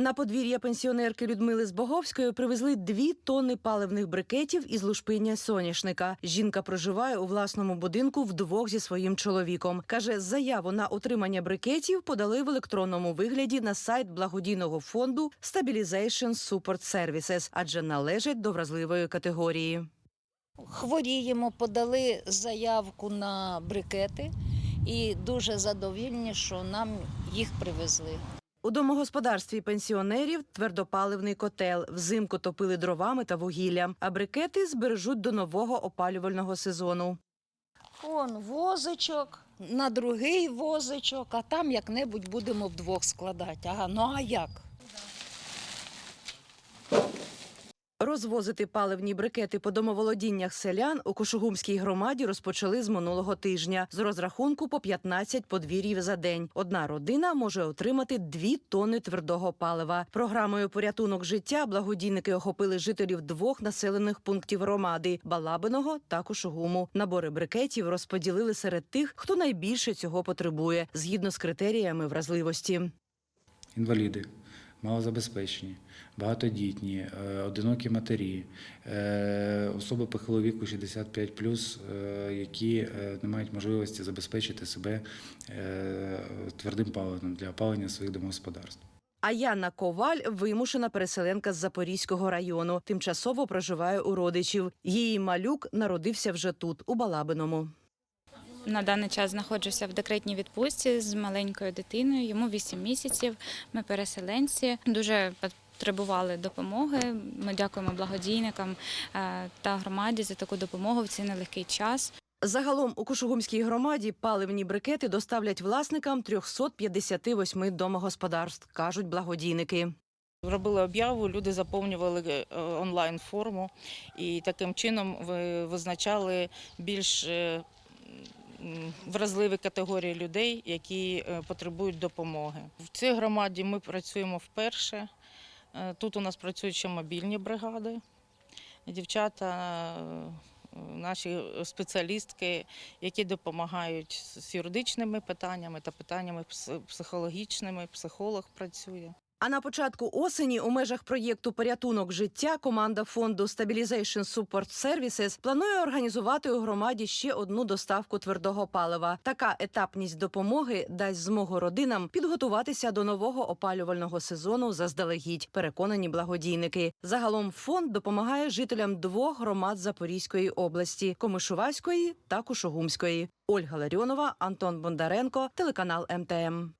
На подвір'я пенсіонерки Людмили Збоговської привезли дві тонни паливних брикетів із лушпиння соняшника. Жінка проживає у власному будинку вдвох зі своїм чоловіком. Каже, заяву на отримання брикетів подали в електронному вигляді на сайт благодійного фонду Stabilization Support Services, адже належать до вразливої категорії. Хворіємо, подали заявку на брикети і дуже задовільні, що нам їх привезли. У домогосподарстві пенсіонерів твердопаливний котел. Взимку топили дровами та вугіллям, а брикети збережуть до нового опалювального сезону. Он возичок, на другий возичок, а там як-небудь будемо вдвох складати. Ага, ну а як? Розвозити паливні брикети по домоволодіннях селян у Кошугумській громаді розпочали з минулого тижня з розрахунку по 15 подвір'їв за день. Одна родина може отримати 2 тонни твердого палива. Програмою порятунок життя благодійники охопили жителів двох населених пунктів громади Балабиного та Кошугуму. Набори брикетів розподілили серед тих, хто найбільше цього потребує, згідно з критеріями вразливості. інваліди, малозабезпечені, багатодітні, е, одинокі матері, е, особи похилого віку 65+, е, які не мають можливості забезпечити себе твердим паливом для опалення своїх домогосподарств. А Яна Коваль вимушена переселенка з Запорізького району. Тимчасово проживає у родичів. Її малюк народився вже тут, у Балабиному. На даний час знаходжуся в декретній відпустці з маленькою дитиною. Йому 8 місяців. Ми переселенці дуже потребували допомоги. Ми дякуємо благодійникам е, та громаді за таку допомогу в цей нелегкий час. Загалом у Кушугумській громаді паливні брикети доставлять власникам 358 домогосподарств, кажуть благодійники. Робили об'яву, люди заповнювали е, онлайн форму і таким чином ви- визначали більш е, вразливі категорії людей, які е, потребують допомоги. В цій громаді ми працюємо вперше. Е, Тут у нас працюють ще мобільні бригади. Дівчата, е, наші спеціалістки, які допомагають з юридичними питаннями та питаннями психологічними. Психолог працює. А на початку осені у межах проєкту Порятунок життя команда фонду Stabilization Support Services планує організувати у громаді ще одну доставку твердого палива. Така етапність допомоги дасть змогу родинам підготуватися до нового опалювального сезону заздалегідь. Переконані благодійники. Загалом фонд допомагає жителям двох громад Запорізької області Комишуваської та Кушугумської. Ольга Ларіонова, Антон Бондаренко, телеканал МТМ.